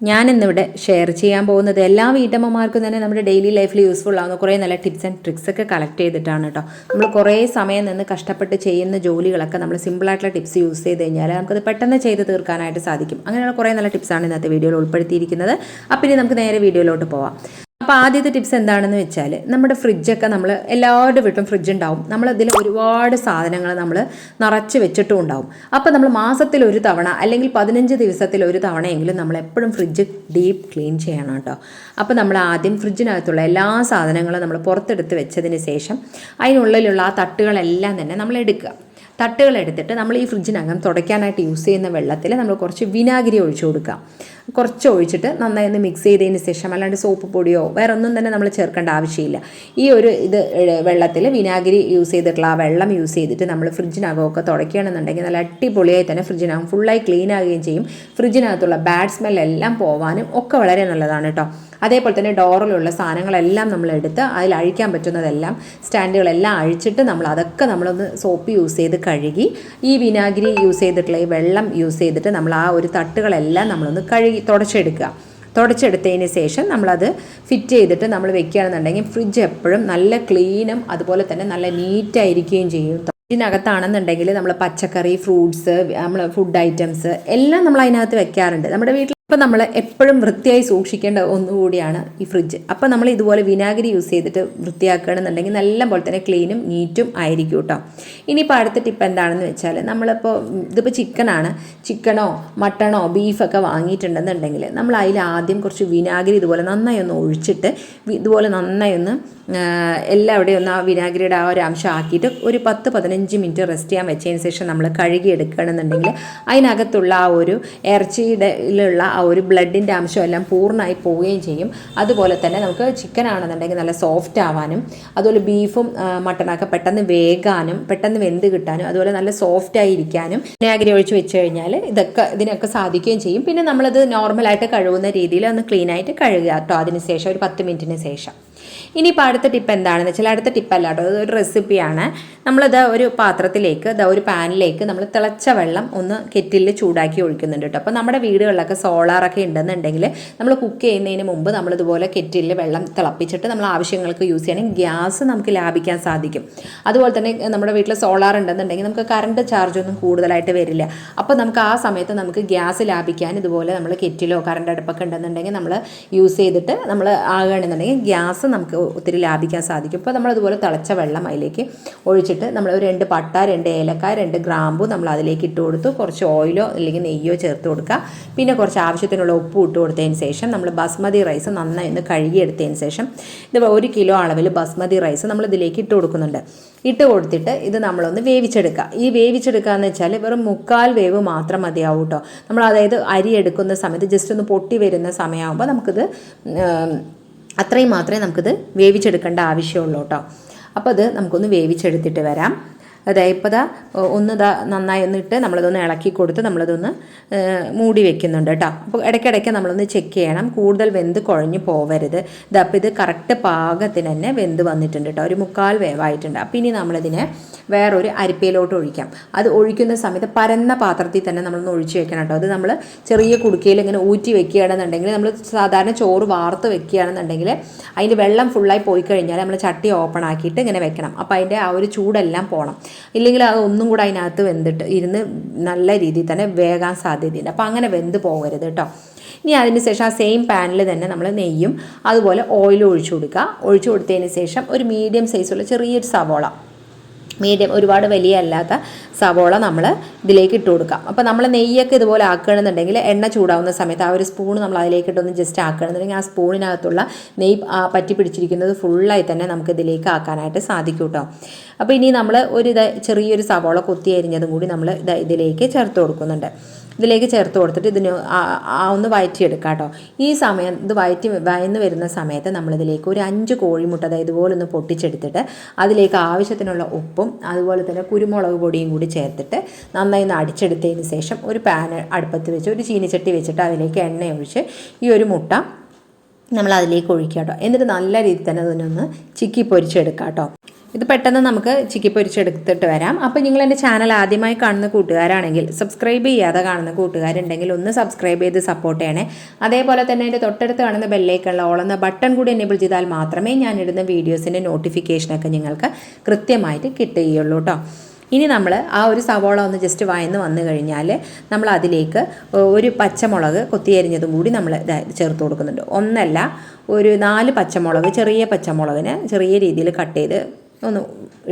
ഞാനിന്നിവിടെ ഷെയർ ചെയ്യാൻ പോകുന്നത് എല്ലാ വീട്ടമ്മമാർക്കും തന്നെ നമ്മുടെ ഡെയിലി ലൈഫിൽ യൂസ്ഫുൾ ആവുന്ന കുറേ നല്ല ടിപ്സ് ആൻഡ് ട്രിക്സ് ഒക്കെ കളക്ട് ചെയ്തിട്ടാണ് കേട്ടോ നമ്മൾ കുറേ സമയം നിന്ന് കഷ്ടപ്പെട്ട് ചെയ്യുന്ന ജോലികളൊക്കെ നമ്മൾ സിമ്പിളായിട്ടുള്ള ടിപ്സ് യൂസ് ചെയ്ത് കഴിഞ്ഞാൽ നമുക്കത് പെട്ടെന്ന് ചെയ്ത് തീർക്കാനായിട്ട് സാധിക്കും. അങ്ങനെയുള്ള കുറേ നല്ല ടിപ്സാണ് ഇന്നത്തെ വീഡിയോയിൽ ഉൾപ്പെടുത്തിയിരിക്കുന്നത്. അപ്പോൾ ഇനി നമുക്ക് നേരെ വീഡിയോയിലോട്ട് പോവാം. അപ്പോൾ ആദ്യത്തെ ടിപ്സ് എന്താണെന്ന് വെച്ചാൽ നമ്മുടെ ഫ്രിഡ്ജൊക്കെ നമ്മൾ എല്ലാവരുടെ വീട്ടിലും ഫ്രിഡ്ജ് ഉണ്ടാവും. നമ്മൾ നമ്മളതിൽ ഒരുപാട് സാധനങ്ങൾ നമ്മൾ നിറച്ച് വെച്ചിട്ടും ഉണ്ടാവും. അപ്പോൾ നമ്മൾ മാസത്തിൽ ഒരു തവണ അല്ലെങ്കിൽ പതിനഞ്ച് ദിവസത്തിൽ ഒരു തവണയെങ്കിലും നമ്മൾ എപ്പോഴും ഫ്രിഡ്ജ് ഡീപ്പ് ക്ലീൻ ചെയ്യണം കേട്ടോ. അപ്പോൾ നമ്മൾ ആദ്യം ഫ്രിഡ്ജിനകത്തുള്ള എല്ലാ സാധനങ്ങളും നമ്മൾ പുറത്തെടുത്ത് വെച്ചതിന് ശേഷം അതിനുള്ളിലുള്ള ആ തട്ടുകളെല്ലാം തന്നെ നമ്മൾ എടുക്കുക. തട്ടുകൾ എടുത്തിട്ട് നമ്മൾ ഈ ഫ്രിഡ്ജിനകം തുടയ്ക്കാനായിട്ട് യൂസ് ചെയ്യുന്ന വെള്ളത്തിൽ നമ്മൾ കുറച്ച് വിനാഗിരി ഒഴിച്ചു കൊടുക്കുക. കുറച്ച് ഒഴിച്ചിട്ട് നന്നായി ഒന്ന് മിക്സ് ചെയ്തതിന് ശേഷം അല്ലാണ്ട് സോപ്പ് പൊടിയോ വേറെ ഒന്നും തന്നെ നമ്മൾ ചേർക്കേണ്ട ആവശ്യമില്ല. ഈ ഒരു ഇത് വെള്ളത്തിൽ വിനാഗിരി യൂസ് ചെയ്തിട്ടുള്ള ആ വെള്ളം യൂസ് ചെയ്തിട്ട് നമ്മൾ ഫ്രിഡ്ജിനകമൊക്കെ തുടയ്ക്കുകയാണെന്നുണ്ടെങ്കിൽ നല്ല അടിപൊളിയായി തന്നെ ഫ്രിഡ്ജിനകം ഫുള്ളായി ക്ലീൻ ആകുകയും ചെയ്യും. ഫ്രിഡ്ജിനകത്തുള്ള ബാഡ് സ്മെല്ലെല്ലാം പോവാനും ഒക്കെ വളരെ നല്ലതാണ് കേട്ടോ അതേപോലെ തന്നെ ഡോറിലുള്ള സാധനങ്ങളെല്ലാം നമ്മൾ എടുത്ത് അതിൽ അഴിക്കാൻ പറ്റുന്നതെല്ലാം സ്റ്റാൻഡുകളെല്ലാം അഴിച്ചിട്ട് നമ്മൾ അതൊക്കെ നമ്മളൊന്ന് സോപ്പ് യൂസ് ചെയ്ത് കഴുകി ഈ വിനാഗിരി യൂസ് ചെയ്തിട്ടുള്ള ഈ വെള്ളം യൂസ് ചെയ്തിട്ട് നമ്മൾ ആ ഒരു തട്ടുകളെല്ലാം നമ്മളൊന്ന് കഴുകി തുടച്ചെടുക്കുക. തുടച്ചെടുത്തതിന് ശേഷം നമ്മളത് ഫിറ്റ് ചെയ്തിട്ട് നമ്മൾ വെക്കുകയാണെന്നുണ്ടെങ്കിൽ ഫ്രിഡ്ജ് എപ്പോഴും നല്ല ക്ലീനും അതുപോലെ തന്നെ നല്ല നീറ്റായിരിക്കുകയും ചെയ്യും. ഇതിനകത്താണെന്നുണ്ടെങ്കിൽ നമ്മൾ പച്ചക്കറി ഫ്രൂട്ട്സ് നമ്മൾ ഫുഡ് ഐറ്റംസ് എല്ലാം നമ്മൾ അതിനകത്ത് വെക്കാറുണ്ട്. നമ്മുടെ വീട്ടിൽ ഇപ്പം നമ്മൾ എപ്പോഴും വൃത്തിയായി സൂക്ഷിക്കേണ്ട ഒന്നുകൂടിയാണ് ഈ ഫ്രിഡ്ജ്. അപ്പം നമ്മൾ ഇതുപോലെ വിനാഗിരി യൂസ് ചെയ്തിട്ട് വൃത്തിയാക്കുകയാണെന്നുണ്ടെങ്കിൽ നല്ല പോലെ തന്നെ ക്ലീനും നീറ്റും ആയിരിക്കും കേട്ടോ. ഇനിയിപ്പോൾ അടുത്ത ടിപ്പ് എന്താണെന്ന് വെച്ചാൽ നമ്മളിപ്പോൾ ഇതിപ്പോൾ ചിക്കനാണ്. ചിക്കനോ മട്ടണോ ബീഫൊക്കെ വാങ്ങിയിട്ടുണ്ടെന്നുണ്ടെങ്കിൽ നമ്മൾ അതിൽ ആദ്യം കുറച്ച് വിനാഗിരി ഇതുപോലെ നന്നായി ഒന്ന് ഒഴിച്ചിട്ട് ഇതുപോലെ നന്നായി ഒന്ന് എല്ലാവിടെയും ഒന്ന് ആ വിനാഗിരിയുടെ ആ ഒരു അംശം ആക്കിയിട്ട് ഒരു പത്ത് പതിനഞ്ച് മിനിറ്റ് റെസ്റ്റ് ചെയ്യാൻ വെച്ചതിന് ശേഷം നമ്മൾ കഴുകി എടുക്കുകയാണെന്നുണ്ടെങ്കിൽ അതിനകത്തുള്ള ആ ഒരു ഇറച്ചിയുടെ ആ ഒരു ബ്ലഡിന്റെ അംശം എല്ലാം പൂർണമായി പോവുകയും ചെയ്യും. അതുപോലെ തന്നെ നമുക്ക് ചിക്കൻ ആണെന്നുണ്ടെങ്കിൽ നല്ല സോഫ്റ്റ് ആവാനും അതുപോലെ ബീഫും മട്ടനൊക്കെ പെട്ടെന്ന് വേകാനും പെട്ടെന്ന് വെന്ത് കിട്ടാനും അതുപോലെ നല്ല സോഫ്റ്റ് ആയിരിക്കാനും നാഗരി ഒഴിച്ച് വെച്ച് കഴിഞ്ഞാൽ ഇതൊക്കെ ഇതിനൊക്കെ സാധിക്കുകയും ചെയ്യും. പിന്നെ നമ്മളത് നോർമലായിട്ട് കഴുകുന്ന രീതിയിൽ ഒന്ന് ക്ലീനായിട്ട് കഴുകുക കേട്ടോ അതിന് ശേഷം ഒരു പത്ത് മിനിറ്റിന് ശേഷം. ഇനിയിപ്പോൾ അടുത്ത ടിപ്പ് എന്താണെന്ന് വെച്ചാൽ അടുത്ത ടിപ്പല്ല കേട്ടോ. അതൊരു റെസിപ്പിയാണ്. നമ്മളിത് ഒരു പാത്രത്തിലേക്ക് ഇതാ ഒരു പാനിലേക്ക് നമ്മൾ തിളച്ച വെള്ളം ഒന്ന് കെറ്റിലിൽ ചൂടാക്കി ഒഴിക്കുന്നുണ്ട് കേട്ടോ. അപ്പോൾ നമ്മുടെ വീടുകളിലൊക്കെ സോളാറൊക്കെ ഉണ്ടെന്നുണ്ടെങ്കിൽ നമ്മൾ കുക്ക് ചെയ്യുന്നതിന് മുമ്പ് നമ്മളിതുപോലെ കെറ്റിലിൽ വെള്ളം തിളപ്പിച്ചിട്ട് നമ്മൾ ആവശ്യങ്ങൾക്ക് യൂസ് ചെയ്യണമെങ്കിൽ ഗ്യാസ് നമുക്ക് ലാഭിക്കാൻ സാധിക്കും. അതുപോലെ തന്നെ നമ്മുടെ വീട്ടിൽ സോളാർ ഉണ്ടെന്നുണ്ടെങ്കിൽ നമുക്ക് കറണ്ട് ചാർജ് ഒന്നും കൂടുതലായിട്ട് വരില്ല. അപ്പോൾ നമുക്ക് ആ സമയത്ത് നമുക്ക് ഗ്യാസ് ലാഭിക്കാൻ ഇതുപോലെ നമ്മൾ കെറ്റിലോ കറണ്ട് അടുപ്പൊക്കെ ഉണ്ടെന്നുണ്ടെങ്കിൽ നമ്മൾ യൂസ് ചെയ്തിട്ട് നമ്മൾ ആകുകയാണെന്നുണ്ടെങ്കിൽ ഗ്യാസ് നമുക്ക് ഒത്തിരി ലാഭിക്കാൻ സാധിക്കും. ഇപ്പോൾ നമ്മളതുപോലെ തിളച്ച വെള്ളം അതിലേക്ക് ഒഴിച്ചിട്ട് നമ്മൾ രണ്ട് പട്ട രണ്ട് ഏലക്ക രണ്ട് ഗ്രാമ്പു നമ്മൾ അതിലേക്ക് ഇട്ട് കൊടുത്തു. കുറച്ച് ഓയിലോ അല്ലെങ്കിൽ നെയ്യോ ചേർത്ത് കൊടുക്കുക. പിന്നെ കുറച്ച് ആവശ്യത്തിനുള്ള ഉപ്പ് ഇട്ട് കൊടുത്തതിന് ശേഷം നമ്മൾ ബസ്മതി റൈസ് നന്നായി ഒന്ന് കഴുകിയെടുത്തതിന് ശേഷം ഇത് ഒരു കിലോ അളവിൽ ബസ്മതി റൈസ് നമ്മൾ ഇതിലേക്ക് ഇട്ട് കൊടുക്കുന്നുണ്ട്. ഇട്ട് കൊടുത്തിട്ട് ഇത് നമ്മളൊന്ന് വേവിച്ചെടുക്കുക. ഈ വേവിച്ചെടുക്കുക എന്ന് വെച്ചാൽ വെറും മുക്കാൽ വേവ് മാത്രം മതിയാവും കേട്ടോ. നമ്മൾ അതായത് അരി എടുക്കുന്ന സമയത്ത് ജസ്റ്റ് ഒന്ന് പൊട്ടി വരുന്ന സമയമാകുമ്പോൾ നമുക്കിത് അത്രയും മാത്രമേ നമുക്കിത് വേവിച്ചെടുക്കേണ്ട ആവശ്യമുള്ളൂ കേട്ടോ. അപ്പോൾ അത് നമുക്കൊന്ന് വേവിച്ചെടുത്തിട്ട് വരാം. ഇപ്പോൾ ദാ ഒന്ന് ഇതാ നന്നായി ഒന്ന് ഇട്ട് നമ്മളതൊന്ന് ഇളക്കി കൊടുത്ത് നമ്മളതൊന്ന് മൂടി വെക്കുന്നുണ്ട് കേട്ടോ അപ്പോൾ ഇടയ്ക്കിടയ്ക്ക് നമ്മളൊന്ന് ചെക്ക് ചെയ്യണം. കൂടുതൽ വെന്ത് കുഴഞ്ഞു പോവരുത്. ഇതപ്പോൾ ഇത് കറക്റ്റ് പാകത്തിന് തന്നെ വെന്ത് വന്നിട്ടുണ്ട് കേട്ടോ ഒരു മുക്കാൽ വേവായിട്ടുണ്ട്. അപ്പോൾ ഇനി നമ്മളിതിനെ വേറൊരു അരിപ്പയിലോട്ട് ഒഴിക്കാം. അത് ഒഴിക്കുന്ന സമയത്ത് പരന്ന പാത്രത്തിൽ തന്നെ നമ്മളൊന്ന് ഒഴിച്ച് വെക്കണം കേട്ടോ അത് നമ്മൾ ചെറിയ കുടുക്കയിൽ ഇങ്ങനെ ഊറ്റി വെക്കുകയാണെന്നുണ്ടെങ്കിൽ നമ്മൾ സാധാരണ ചോറ് വാർത്ത് വെക്കുകയാണെന്നുണ്ടെങ്കിൽ അതിന്റെ വെള്ളം ഫുള്ളായി പോയി കഴിഞ്ഞാൽ നമ്മൾ ചട്ടി ഓപ്പൺ ആക്കിയിട്ട് ഇങ്ങനെ വെക്കണം. അപ്പോൾ അതിന്റെ ആ ഒരു ചൂടെല്ലാം പോകണം ഇല്ലെങ്കിൽ അത് ഒന്നും കൂടെ അതിനകത്ത് വെന്തിട്ട് ഇരുന്ന് നല്ല രീതിയിൽ തന്നെ വേകാൻ സാധ്യതയുണ്ട്. അപ്പോൾ അങ്ങനെ വെന്ത് പോകരുത് കേട്ടോ. ഇനി അതിന് ശേഷം ആ സെയിം പാനിൽ തന്നെ നമ്മൾ നെയ്യും അതുപോലെ ഓയിൽ ഒഴിച്ചു കൊടുക്കുക. ഒഴിച്ചു കൊടുത്തതിന് ശേഷം ഒരു മീഡിയം സൈസുള്ള ചെറിയൊരു സവോള. മീഡിയം ഒരുപാട് വലിയ അല്ലാത്ത സവോള നമ്മൾ ഇതിലേക്ക് ഇട്ട് കൊടുക്കാം. അപ്പോൾ നമ്മൾ നെയ്യൊക്കെ ഇതുപോലെ ആക്കുകയാണെന്നുണ്ടെങ്കിൽ എണ്ണ ചൂടാവുന്ന സമയത്ത് ആ ഒരു സ്പൂൺ നമ്മൾ അതിലേക്ക് ഇട്ടൊന്ന് ജസ്റ്റ് ആക്കുകയാണെന്നുണ്ടെങ്കിൽ ആ സ്പൂണിനകത്തുള്ള നെയ്യ് പറ്റി പിടിച്ചിരിക്കുന്നത് ഫുള്ളായി തന്നെ നമുക്ക് ഇതിലേക്ക് ആക്കാനായിട്ട് സാധിക്കും കേട്ടോ അപ്പോൾ ഇനി നമ്മൾ ഒരു ഇത് ചെറിയൊരു സവോള കൊത്തി അരിഞ്ഞതും കൂടി നമ്മൾ ഇത് ഇതിലേക്ക് ചേർത്ത് കൊടുക്കുന്നുണ്ട്. ഇതിലേക്ക് ചേർത്ത് കൊടുത്തിട്ട് ഇതിന് ഒന്ന് വയറ്റിയെടുക്കാം കേട്ടോ. ഈ സമയം ഇത് വയറ്റി വയന്ന് വരുന്ന സമയത്ത് നമ്മളിതിലേക്ക് ഒരു അഞ്ച് കോഴിമുട്ട അതായത് ഇതുപോലെ ഒന്ന് പൊട്ടിച്ചെടുത്തിട്ട് അതിലേക്ക് ആവശ്യത്തിനുള്ള ഉപ്പും അതുപോലെ തന്നെ കുരുമുളക് പൊടിയും കൂടി ചേർത്തിട്ട് നന്നായി ഒന്ന് അടിച്ചെടുത്തതിന് ശേഷം ഒരു പാൻ അടുപ്പത്ത് വെച്ച് ഒരു ചീനിച്ചട്ടി വെച്ചിട്ട് അതിലേക്ക് എണ്ണ ഒഴിച്ച് ഈ ഒരു മുട്ട നമ്മൾ അതിലേക്ക് ഒഴിക്കുക കേട്ടോ. എന്നിട്ട് നല്ല രീതിയിൽ തന്നെ അതിനൊന്ന് ചിക്കി പൊരിച്ചെടുക്കാം കേട്ടോ. ഇത് പെട്ടെന്ന് നമുക്ക് ചിക്കി പൊരിച്ചെടുത്തിട്ട് വരാം. അപ്പോൾ നിങ്ങൾ എന്റെ ചാനൽ ആദ്യമായി കാണുന്ന കൂട്ടുകാരാണെങ്കിൽ സബ്സ്ക്രൈബ് ചെയ്യാതെ കാണുന്ന കൂട്ടുകാരുണ്ടെങ്കിൽ ഒന്ന് സബ്സ്ക്രൈബ് ചെയ്ത് സപ്പോർട്ട് ചെയ്യണേ. അതേപോലെ തന്നെ എന്റെ തൊട്ടടുത്ത് കാണുന്ന ബെല്ലേക്കുള്ള ഓളുന്ന ബട്ടൺ കൂടി എനേബിൾ ചെയ്താൽ മാത്രമേ ഞാൻ ഇടുന്ന വീഡിയോസിന്റെ നോട്ടിഫിക്കേഷനൊക്കെ നിങ്ങൾക്ക് കൃത്യമായിട്ട് കിട്ടുകയുള്ളൂ കേട്ടോ ഇനി നമ്മൾ ആ ഒരു സവോള ഒന്ന് ജസ്റ്റ് വയന്ന് വന്നു കഴിഞ്ഞാൽ നമ്മൾ അതിലേക്ക് ഒരു പച്ചമുളക് കൊത്തിയരിഞ്ഞതും കൂടി നമ്മൾ ചേർത്ത് കൊടുക്കുന്നുണ്ട്. ഒന്നല്ല ഒരു നാല് പച്ചമുളക് ചെറിയ പച്ചമുളകിന് ചെറിയ രീതിയിൽ കട്ട് ചെയ്ത് ഒന്ന്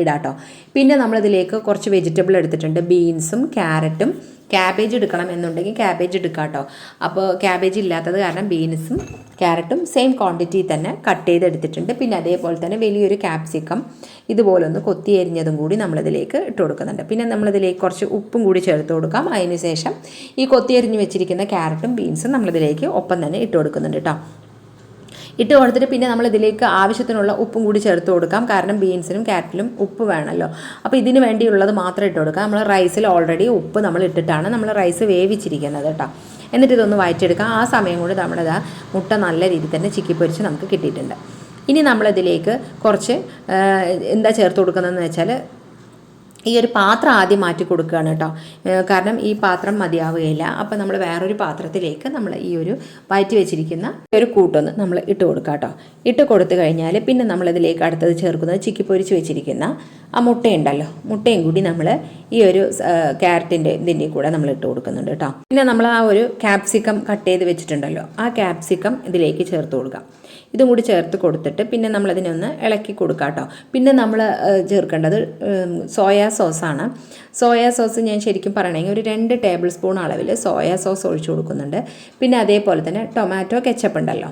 ഇടാട്ടോ. പിന്നെ നമ്മളിതിലേക്ക് കുറച്ച് വെജിറ്റബിൾ എടുത്തിട്ടുണ്ട്. ബീൻസും ക്യാരറ്റും ക്യാബേജ് എടുക്കണം എന്നുണ്ടെങ്കിൽ ക്യാബേജ് എടുക്കാട്ടോ. കേട്ടോ അപ്പോൾ ക്യാബേജ് ഇല്ലാത്തത് കാരണം ബീൻസും ക്യാരറ്റും സെയിം ക്വാണ്ടിറ്റി തന്നെ കട്ട് ചെയ്തെടുത്തിട്ടുണ്ട്. പിന്നെ അതേപോലെ തന്നെ വലിയൊരു ക്യാപ്സിക്കം ഇതുപോലൊന്ന് കൊത്തി എരിഞ്ഞതും കൂടി നമ്മളിതിലേക്ക് ഇട്ട് കൊടുക്കുന്നുണ്ട്. പിന്നെ നമ്മളിതിലേക്ക് കുറച്ച് ഉപ്പും കൂടി ചേർത്ത് കൊടുക്കാം. അതിനുശേഷം ഈ കൊത്തി എരിഞ്ഞ് വെച്ചിരിക്കുന്ന ക്യാരറ്റും ബീൻസും നമ്മളിതിലേക്ക് ഒപ്പം തന്നെ ഇട്ട് കൊടുക്കുന്നുണ്ട് കേട്ടോ ഇട്ട് കൊടുത്തിട്ട് പിന്നെ നമ്മൾ ഇതിലേക്ക് ആവശ്യത്തിനുള്ള ഉപ്പും കൂടി ചേർത്ത് കൊടുക്കാം. കാരണം ബീൻസിനും ക്യാരറ്റിലും ഉപ്പ് വേണമല്ലോ. അപ്പോൾ ഇതിന് വേണ്ടിയുള്ളത് മാത്രം ഇട്ട് കൊടുക്കാം. നമ്മൾ റൈസിൽ ഓൾറെഡി ഉപ്പ് നമ്മൾ ഇട്ടിട്ടാണ് നമ്മൾ റൈസ് വേവിച്ചിരിക്കുന്നത് കേട്ടോ. എന്നിട്ട് ഇതൊന്ന് വായിച്ചെടുക്കാം ആ സമയം കൊണ്ട് നമ്മുടെ ഇതാ മുട്ട നല്ല രീതിയിൽ തന്നെ ചിക്കി പൊരിച്ച് നമുക്ക് കിട്ടിയിട്ടുണ്ട്. ഇനി നമ്മളിതിലേക്ക് കുറച്ച് എന്താ ചേർത്ത് കൊടുക്കുന്നതെന്ന് വെച്ചാൽ ഈ ഒരു പാത്രം ആദ്യം മാറ്റി കൊടുക്കുകയാണ് കേട്ടോ. കാരണം ഈ പാത്രം മതിയാവുകയില്ല. അപ്പോൾ നമ്മൾ വേറൊരു പാത്രത്തിലേക്ക് നമ്മൾ ഈ ഒരു വയറ്റി വെച്ചിരിക്കുന്ന ഒരു കൂട്ടൊന്ന് നമ്മൾ ഇട്ട് കൊടുക്കുക കേട്ടോ. ഇട്ട് കൊടുത്തു കഴിഞ്ഞാൽ പിന്നെ നമ്മളിതിലേക്ക് അടുത്തത് ചേർക്കുന്നത് ചിക്കി പൊരിച്ച് വെച്ചിരിക്കുന്ന ആ മുട്ടയുണ്ടല്ലോ. മുട്ടയും കൂടി നമ്മൾ ഈ ഒരു ക്യാരറ്റിന്റെ ഇതിന്റെ കൂടെ നമ്മൾ ഇട്ട് കൊടുക്കുന്നുണ്ട് കേട്ടോ. പിന്നെ നമ്മൾ ആ ഒരു ക്യാപ്സിക്കം കട്ട് ചെയ്ത് വെച്ചിട്ടുണ്ടല്ലോ. ആ ക്യാപ്സിക്കം ഇതിലേക്ക് ചേർത്ത് കൊടുക്കാം. ഇതും കൂടി ചേർത്ത് കൊടുത്തിട്ട് പിന്നെ നമ്മളതിനെ ഒന്ന് ഇളക്കി കൊടുക്കാം കേട്ടോ. പിന്നെ നമ്മൾ ചേർക്കേണ്ടത് സോയാ സോസാണ്. സോയാ സോസ് ഞാൻ ശരിക്കും പറയണമെങ്കിൽ ഒരു രണ്ട് ടേബിൾ സ്പൂൺ അളവിൽ സോയാ സോസ് ഒഴിച്ചു കൊടുക്കുന്നുണ്ട്. പിന്നെ അതേപോലെ തന്നെ ടൊമാറ്റോ കെച്ചപ്പ് ഉണ്ടല്ലോ.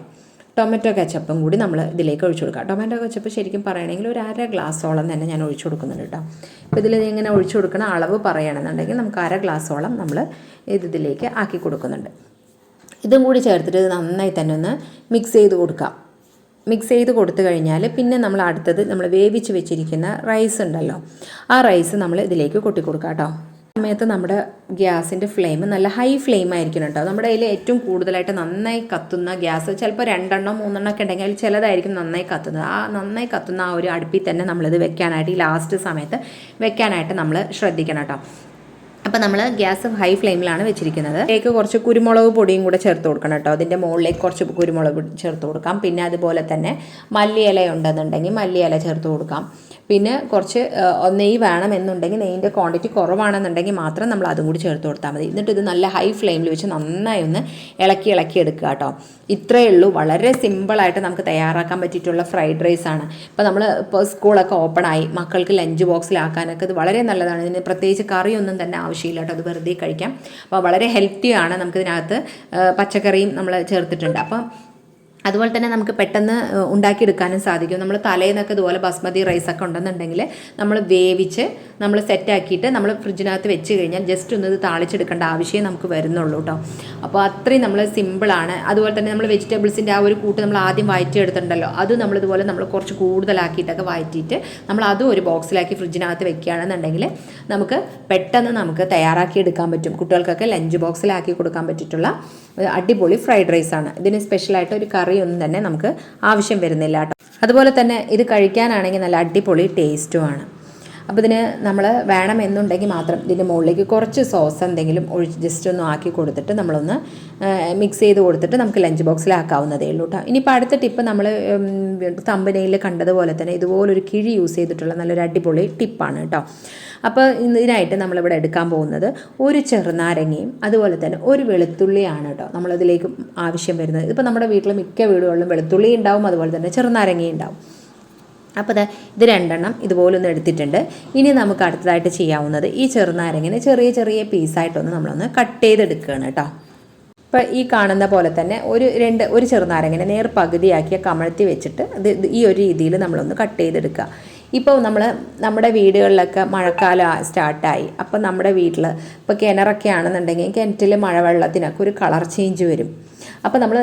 ടൊമാറ്റോ കെച്ചപ്പും കൂടി നമ്മൾ ഇതിലേക്ക് ഒഴിച്ചു കൊടുക്കാം. ടൊമാറ്റോ കെച്ചപ്പ് ശരിക്കും പറയണമെങ്കിൽ ഒരു അര ഗ്ലാസ്സോളം തന്നെ ഞാൻ ഒഴിച്ചു കൊടുക്കുന്നുണ്ട് കേട്ടോ. അപ്പോൾ ഇതിൽ ഇങ്ങനെ ഒഴിച്ചു കൊടുക്കുന്ന അളവ് പറയുകയാണെന്നുണ്ടെങ്കിൽ നമുക്ക് അര ഗ്ലാസ്സോളം നമ്മൾ ഇതിലേക്ക് ആക്കി കൊടുക്കുന്നുണ്ട്. ഇതും കൂടി ചേർത്തിട്ട് നന്നായി തന്നെ ഒന്ന് മിക്സ് ചെയ്ത് കൊടുക്കാം. മിക്സ് ചെയ്ത് കൊടുത്തു കഴിഞ്ഞാൽ പിന്നെ നമ്മൾ അടുത്തത് നമ്മൾ വേവിച്ച് വെച്ചിരിക്കുന്ന റൈസ് ഉണ്ടല്ലോ. ആ റൈസ് നമ്മൾ ഇതിലേക്ക് കൊട്ടി കൊടുക്കാം കേട്ടോ. സമയത്ത് നമ്മുടെ ഗ്യാസിന്റെ ഫ്ലെയിം നല്ല ഹൈ ഫ്ലെയിം ആയിരിക്കണം കേട്ടോ. നമ്മുടെ കയ്യിൽ ഏറ്റവും കൂടുതലായിട്ട് നന്നായി കത്തുന്ന ഗ്യാസ് ചിലപ്പോൾ രണ്ടെണ്ണം മൂന്നെണ്ണം ഒക്കെ ഉണ്ടെങ്കിൽ ചിലതായിരിക്കും നന്നായി കത്തുന്നത്. ആ നന്നായി കത്തുന്ന ആ ഒരു അടുപ്പിൽ തന്നെ നമ്മളിത് വെക്കാനായിട്ട് ഈ ലാസ്റ്റ് സമയത്ത് വെക്കാനായിട്ട് നമ്മൾ ശ്രദ്ധിക്കണം കേട്ടോ. അപ്പോൾ നമ്മൾ ഗ്യാസ് ഹൈ ഫ്ലെയിമിലാണ് വെച്ചിരിക്കുന്നത്. അതിലേക്ക് കുറച്ച് കുരുമുളക് പൊടിയും കൂടെ ചേർത്ത് കൊടുക്കണം കേട്ടോ. അതിന്റെ മുകളിലേക്ക് കുറച്ച് കുരുമുളക് ചേർത്ത് കൊടുക്കാം. പിന്നെ അതുപോലെ തന്നെ മല്ലിയില ഉണ്ടെന്നുണ്ടെങ്കിൽ മല്ലിയില ചേർത്ത് കൊടുക്കാം. പിന്നെ കുറച്ച് നെയ്യ് വേണമെന്നുണ്ടെങ്കിൽ നെയ്യിന്റെ ക്വാണ്ടിറ്റി കുറവാണെന്നുണ്ടെങ്കിൽ മാത്രം നമ്മൾ അതും കൂടി ചേർത്ത് കൊടുത്താൽ മതി. എന്നിട്ട് ഇത് നല്ല ഹൈ ഫ്ലെയിമിൽ വെച്ച് നന്നായി ഒന്ന് ഇളക്കി ഇളക്കി എടുക്കുക കേട്ടോ. ഇത്രയേ ഉള്ളൂ. വളരെ സിമ്പിളായിട്ട് നമുക്ക് തയ്യാറാക്കാൻ പറ്റിയിട്ടുള്ള ഫ്രൈഡ് റൈസ് ആണ്. ഇപ്പോൾ നമ്മൾ ഇപ്പോൾ സ്കൂളൊക്കെ ഓപ്പൺ ആയി. മക്കൾക്ക് ലഞ്ച് ബോക്സിലാക്കാനൊക്കെ ഇത് വളരെ നല്ലതാണ്. ഇതിന് പ്രത്യേകിച്ച് കറിയൊന്നും തന്നെ ആവശ്യമില്ല കേട്ടോ അത് വെറുതെ കഴിക്കാം. അപ്പോൾ വളരെ ഹെൽത്തിയാണ് നമുക്കിതിനകത്ത് പച്ചക്കറിയും നമ്മൾ ചേർത്തിട്ടുണ്ട്. അപ്പം അതുപോലെ തന്നെ നമുക്ക് പെട്ടെന്ന് ഉണ്ടാക്കിയെടുക്കാനും സാധിക്കും. നമ്മൾ തലേന്നൊക്കെ ഇതുപോലെ ബസ്മതി റൈസ് ഒക്കെ ഉണ്ടെന്നുണ്ടെങ്കിൽ നമ്മൾ വേവിച്ച് നമ്മൾ സെറ്റാക്കിയിട്ട് നമ്മൾ ഫ്രിഡ്ജിനകത്ത് വെച്ച് കഴിഞ്ഞാൽ ജസ്റ്റ് ഒന്ന് ഇത് താളിച്ചെടുക്കേണ്ട ആവശ്യമേ നമുക്ക് വരുന്നുള്ളൂ കേട്ടോ അപ്പോൾ അത്രയും നമ്മൾ സിമ്പിളാണ് അതുപോലെ തന്നെ നമ്മൾ വെജിറ്റബിൾസിന്റെ ആ ഒരു കൂട്ട് നമ്മൾ ആദ്യം വയറ്റിയെടുത്തിട്ടുണ്ടല്ലോ അത് നമ്മളിതുപോലെ നമ്മൾ കുറച്ച് കൂടുതലാക്കിയിട്ടൊക്കെ വയറ്റിയിട്ട് നമ്മൾ അതും ഒരു ബോക്സിലാക്കി ഫ്രിഡ്ജിനകത്ത് വെക്കുകയാണെന്നുണ്ടെങ്കിൽ നമുക്ക് പെട്ടെന്ന് നമുക്ക് തയ്യാറാക്കി എടുക്കാൻ പറ്റും. കുട്ടികൾക്കൊക്കെ ലഞ്ച് ബോക്സിലാക്കി കൊടുക്കാൻ പറ്റിയിട്ടുള്ള അടിപൊളി ഫ്രൈഡ് റൈസാണ് ഇതിന് സ്പെഷ്യലായിട്ട് ഒരു കറിയൊന്നും തന്നെ നമുക്ക് ആവശ്യം വരുന്നില്ല കേട്ടോ. അതുപോലെ തന്നെ ഇത് കഴിക്കാനാണെങ്കിൽ നല്ല അടിപൊളി ടേസ്റ്റുമാണ് അപ്പോൾ ഇതിന് നമ്മൾ വേണമെന്നുണ്ടെങ്കിൽ മാത്രം ഇതിന്റെ മുകളിലേക്ക് കുറച്ച് സോസ് എന്തെങ്കിലും ഒഴിച്ച് ജസ്റ്റ് ഒന്ന് ആക്കി കൊടുത്തിട്ട് നമ്മളൊന്ന് മിക്സ് ചെയ്ത് കൊടുത്തിട്ട് നമുക്ക് ലഞ്ച് ബോക്സിലാക്കാവുന്നതേ ഉള്ളൂ കേട്ടോ ഇനിയിപ്പോൾ അടുത്ത ടിപ്പ് നമ്മൾ തമ്പനയിൽ കണ്ടതുപോലെ തന്നെ ഇതുപോലൊരു കിഴി യൂസ് ചെയ്തിട്ടുള്ള നല്ലൊരു അടിപൊളി ടിപ്പാണ് കേട്ടോ അപ്പോൾ ഇതിനായിട്ട് നമ്മളിവിടെ എടുക്കാൻ പോകുന്നത് ഒരു ചെറുനാരങ്ങയും അതുപോലെ തന്നെ ഒരു വെളുത്തുള്ളിയാണ് കേട്ടോ നമ്മളതിലേക്ക് ആവശ്യം വരുന്നത്. ഇപ്പോൾ നമ്മുടെ വീട്ടിൽ മിക്ക വീടുകളിലും വെളുത്തുള്ളി ഉണ്ടാവും അതുപോലെ തന്നെ ചെറുനാരങ്ങയും ഉണ്ടാവും. അപ്പോൾ അതാ ഇത് രണ്ടെണ്ണം ഇതുപോലൊന്ന് എടുത്തിട്ടുണ്ട്. ഇനി നമുക്ക് അടുത്തതായിട്ട് ചെയ്യാവുന്നത് ഈ ചെറുനാരങ്ങനെ ചെറിയ ചെറിയ പീസായിട്ടൊന്ന് നമ്മളൊന്ന് കട്ട് ചെയ്തെടുക്കുകയാണ് കേട്ടോ. ഇപ്പോൾ ഈ കാണുന്ന പോലെ തന്നെ ഒരു രണ്ട് ഒരു ചെറുനാരങ്ങനെ നേർ പകുതിയാക്കിയ കമഴ്ത്തി വെച്ചിട്ട് ഇത് ഈ ഒരു രീതിയിൽ നമ്മളൊന്ന് കട്ട് ചെയ്തെടുക്കുക. ഇപ്പോൾ നമ്മൾ നമ്മുടെ വീടുകളിലൊക്കെ മഴക്കാലം സ്റ്റാർട്ടായി. അപ്പോൾ നമ്മുടെ വീട്ടിൽ ഇപ്പോൾ കിണറൊക്കെ ആണെന്നുണ്ടെങ്കിൽ കിണറ്റിൽ മഴവെള്ളത്തിനൊക്കെ ഒരു കളർ ചേഞ്ച് വരും. അപ്പോൾ നമ്മൾ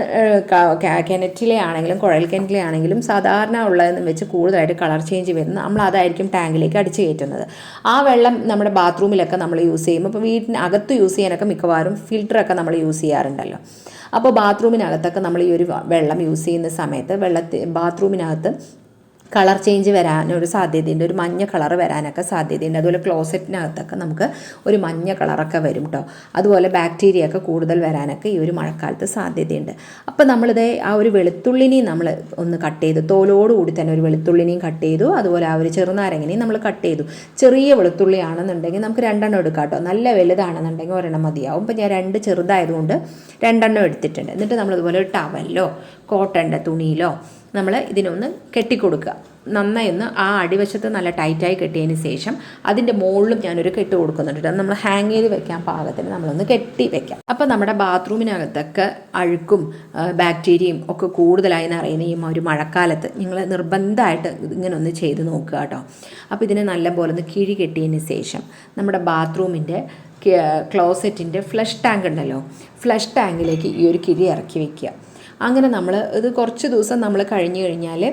കിണറ്റിലെ ആണെങ്കിലും കുഴൽ കിണറ്റിലെ ആണെങ്കിലും സാധാരണ ഉള്ളതെന്ന് വെച്ച് കൂടുതലായിട്ട് കളർ ചേഞ്ച് വരുന്നത് നമ്മൾ അതായിരിക്കും ടാങ്കിലേക്ക് അടിച്ചു കയറ്റുന്നത്. ആ വെള്ളം നമ്മുടെ ബാത്റൂമിലൊക്കെ നമ്മൾ യൂസ് ചെയ്യും. അപ്പോൾ വീട്ടിന് അകത്ത് യൂസ് ചെയ്യാനൊക്കെ മിക്കവാറും ഫിൽറ്ററൊക്കെ നമ്മൾ യൂസ് ചെയ്യാറുണ്ടല്ലോ. അപ്പോൾ ബാത്റൂമിനകത്തൊക്കെ നമ്മൾ ഈ ഒരു വെള്ളം യൂസ് ചെയ്യുന്ന സമയത്ത് വെള്ളത്തിൽ ബാത്റൂമിനകത്ത് കളർ ചേഞ്ച് വരാനൊരു സാധ്യതയുണ്ട്. ഒരു മഞ്ഞ കളർ വരാനൊക്കെ സാധ്യതയുണ്ട്. അതുപോലെ ക്ലോസറ്റിനകത്തൊക്കെ നമുക്ക് ഒരു മഞ്ഞ കളറൊക്കെ വരും കേട്ടോ അതുപോലെ ബാക്ടീരിയ ഒക്കെ കൂടുതൽ വരാനൊക്കെ ഈ ഒരു മഴക്കാലത്ത് സാധ്യതയുണ്ട്. അപ്പോൾ നമ്മളിത് ആ ഒരു വെളുത്തുള്ളിനെയും നമ്മൾ ഒന്ന് കട്ട് ചെയ്തു. തോലോടുകൂടി തന്നെ ഒരു വെളുത്തുള്ളിനെയും കട്ട് ചെയ്തു. അതുപോലെ ആ ഒരു ചെറുനാരങ്ങനെയും നമ്മൾ കട്ട് ചെയ്തു. ചെറിയ വെളുത്തുള്ളി ആണെന്നുണ്ടെങ്കിൽ നമുക്ക് രണ്ടെണ്ണം എടുക്കാം കേട്ടോ നല്ല വലുതാണെന്നുണ്ടെങ്കിൽ ഒരെണ്ണം മതിയാവും. അപ്പോൾ ഞാൻ രണ്ട് ചെറുതായതുകൊണ്ട് രണ്ടെണ്ണം എടുത്തിട്ടുണ്ട്. എന്നിട്ട് നമ്മളിതുപോലെ ഒരു ടവലിലോ കോട്ടന്റെ തുണിയിലോ നമ്മൾ ഇതിനൊന്ന് കെട്ടിക്കൊടുക്കുക. നന്നായി ഒന്ന് ആ അടിവശത്ത് നല്ല ടൈറ്റായി കെട്ടിയതിന് ശേഷം അതിന്റെ മുകളിലും ഞാനൊരു കെട്ട് കൊടുക്കുന്നുണ്ട് നമ്മൾ ഹാങ് ചെയ്ത് വെക്കാൻ പാകത്തിന് നമ്മളൊന്ന് കെട്ടി വെക്കാം. അപ്പോൾ നമ്മുടെ ബാത്റൂമിനകത്തൊക്കെ അഴുക്കും ബാക്ടീരിയയും ഒക്കെ കൂടുതലായി നിറയുന്ന ഈ ഒരു മഴക്കാലത്ത് നിങ്ങൾ നിർബന്ധമായിട്ട് ഇങ്ങനെ ഒന്ന് ചെയ്ത് നോക്കുക കേട്ടോ. അപ്പോൾ ഇതിനെ നല്ലപോലെ ഒന്ന് കിഴി കെട്ടിയതിന് ശേഷം നമ്മുടെ ബാത്റൂമിന്റെ ക്ലോസറ്റിന്റെ ഫ്ലഷ് ടാങ്ക് ഉണ്ടല്ലോ. ഫ്ലഷ് ടാങ്കിലേക്ക് ഈ ഒരു കിഴി ഇറക്കി വെക്കുക. അങ്ങനെ നമ്മൾ ഇത് കുറച്ച് ദിവസം നമ്മൾ കഴിഞ്ഞ് കഴിഞ്ഞാൽ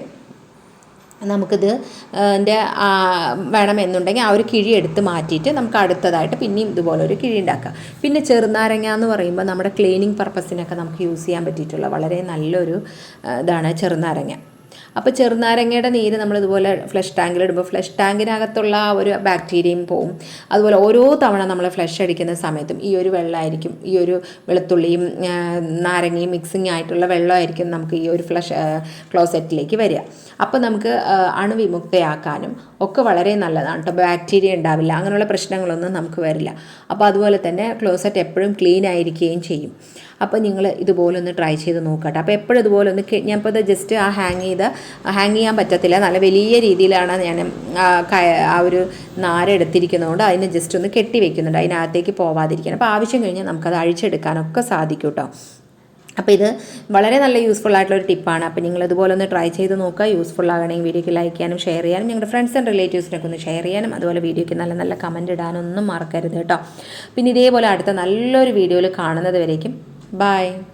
നമുക്കിത് എന്റെ വേണമെന്നുണ്ടെങ്കിൽ ആ ഒരു കിഴി എടുത്ത് മാറ്റിയിട്ട് നമുക്ക് അടുത്തതായിട്ട് പിന്നെയും ഇതുപോലെ ഒരു കിഴി ഉണ്ടാക്കാം. പിന്നെ ചെറുനാരങ്ങ എന്ന് പറയുമ്പോൾ നമ്മുടെ ക്ലീനിങ് പർപ്പസിനൊക്കെ നമുക്ക് യൂസ് ചെയ്യാൻ പറ്റിയിട്ടുള്ള വളരെ നല്ലൊരു ഇതാണ് ചെറുനാരങ്ങ. അപ്പോൾ ചെറുനാരങ്ങയുടെ നീര് നമ്മൾ ഇതുപോലെ ഫ്ലഷ് ടാങ്കിൽ ഇടുമ്പോൾ ഫ്ലഷ് ടാങ്കിനകത്തുള്ള ആ ഒരു ബാക്ടീരിയയും പോവും. അതുപോലെ ഓരോ തവണ നമ്മൾ ഫ്ലഷ് അടിക്കുന്ന സമയത്തും ഈ ഒരു വെള്ളമായിരിക്കും ഈ ഒരു വെളുത്തുള്ളിയും നാരങ്ങയും മിക്സിങ് ആയിട്ടുള്ള വെള്ളമായിരിക്കും നമുക്ക് ഈ ഒരു ഫ്ലഷ് ക്ലോസറ്റിലേക്ക് വരിക. അപ്പോൾ നമുക്ക് അണുവിമുക്തയാക്കാനും ഒക്കെ വളരെ നല്ലതാണ് കേട്ടോ ബാക്ടീരിയ ഉണ്ടാവില്ല. അങ്ങനെയുള്ള പ്രശ്നങ്ങളൊന്നും നമുക്ക് വരില്ല. അപ്പോൾ അതുപോലെ തന്നെ ക്ലോസറ്റ് എപ്പോഴും ക്ലീൻ ആയിരിക്കുകയും ചെയ്യും. അപ്പോൾ നിങ്ങൾ ഇതുപോലെ ഒന്ന് ട്രൈ ചെയ്ത് നോക്കട്ടെ. അപ്പോൾ എപ്പോഴും ഇതുപോലെ ഒന്ന് ഞാൻ ഇപ്പോൾ ഇത് ജസ്റ്റ് ആ ഹാങ് ചെയ്ത് ഹാങ് ചെയ്യാൻ പറ്റത്തില്ല. നല്ല വലിയ രീതിയിലാണ് ഞാൻ ആ ഒരു നാര എടുത്തിരിക്കുന്നതുകൊണ്ട് അതിനെ ജസ്റ്റ് ഒന്ന് കെട്ടി വെക്കുന്നുണ്ട്. അതിനകത്തേക്ക് പോവാതിരിക്കാൻ. അപ്പോൾ ആവശ്യം കഴിഞ്ഞാൽ നമുക്കത് അഴിച്ചെടുക്കാനൊക്കെ സാധിക്കും കേട്ടോ അപ്പോൾ ഇത് വളരെ നല്ല യൂസ്ഫുൾ ആയിട്ടുള്ള ഒരു ടിപ്പാണ് അപ്പോൾ നിങ്ങൾ ഇതുപോലെ ഒന്ന് ട്രൈ ചെയ്ത് നോക്കുക. യൂസ്ഫുൾ ആകണമെങ്കിൽ വീഡിയോക്ക് ലൈക്ക് ചെയ്യാനും ഷെയർ ചെയ്യാനും നിങ്ങളുടെ ഫ്രണ്ട്സ് ആൻഡ് റിലേറ്റീവ്സിനൊക്കെ ഒന്ന് ഷെയർ ചെയ്യാനും അതുപോലെ വീഡിയോക്ക് നല്ല നല്ല കമന്റ് ഇടാനൊന്നും മറക്കരുത് കേട്ടോ. പിന്നെ ഇതേപോലെ അടുത്ത നല്ലൊരു വീഡിയോയിൽ കാണുന്നത് വരേക്കും. Bye.